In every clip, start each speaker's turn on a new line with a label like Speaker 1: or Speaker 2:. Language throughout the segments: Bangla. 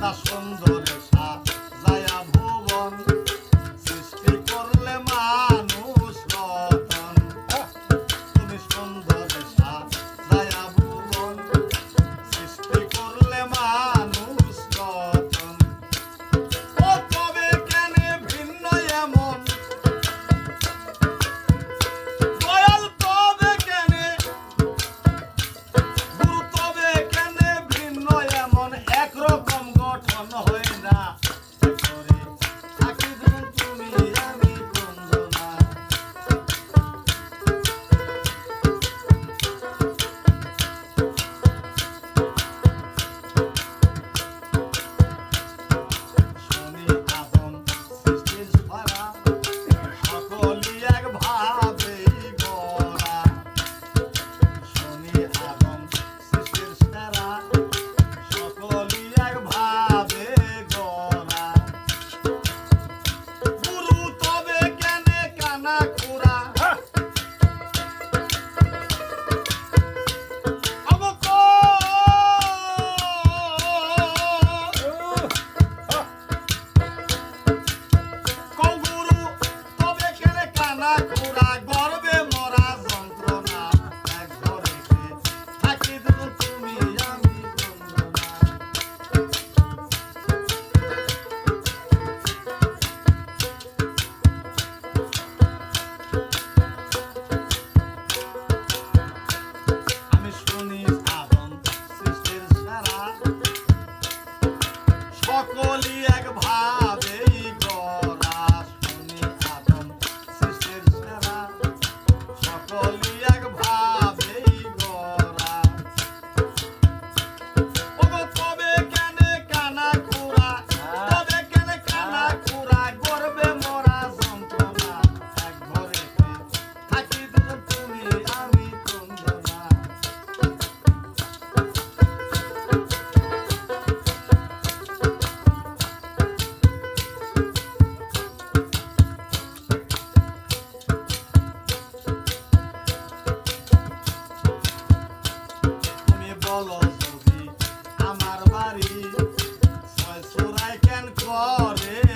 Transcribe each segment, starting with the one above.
Speaker 1: দাস সুন্দর সাথ সকলি এক ভাই করে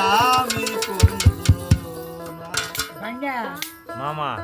Speaker 1: আমি
Speaker 2: মামা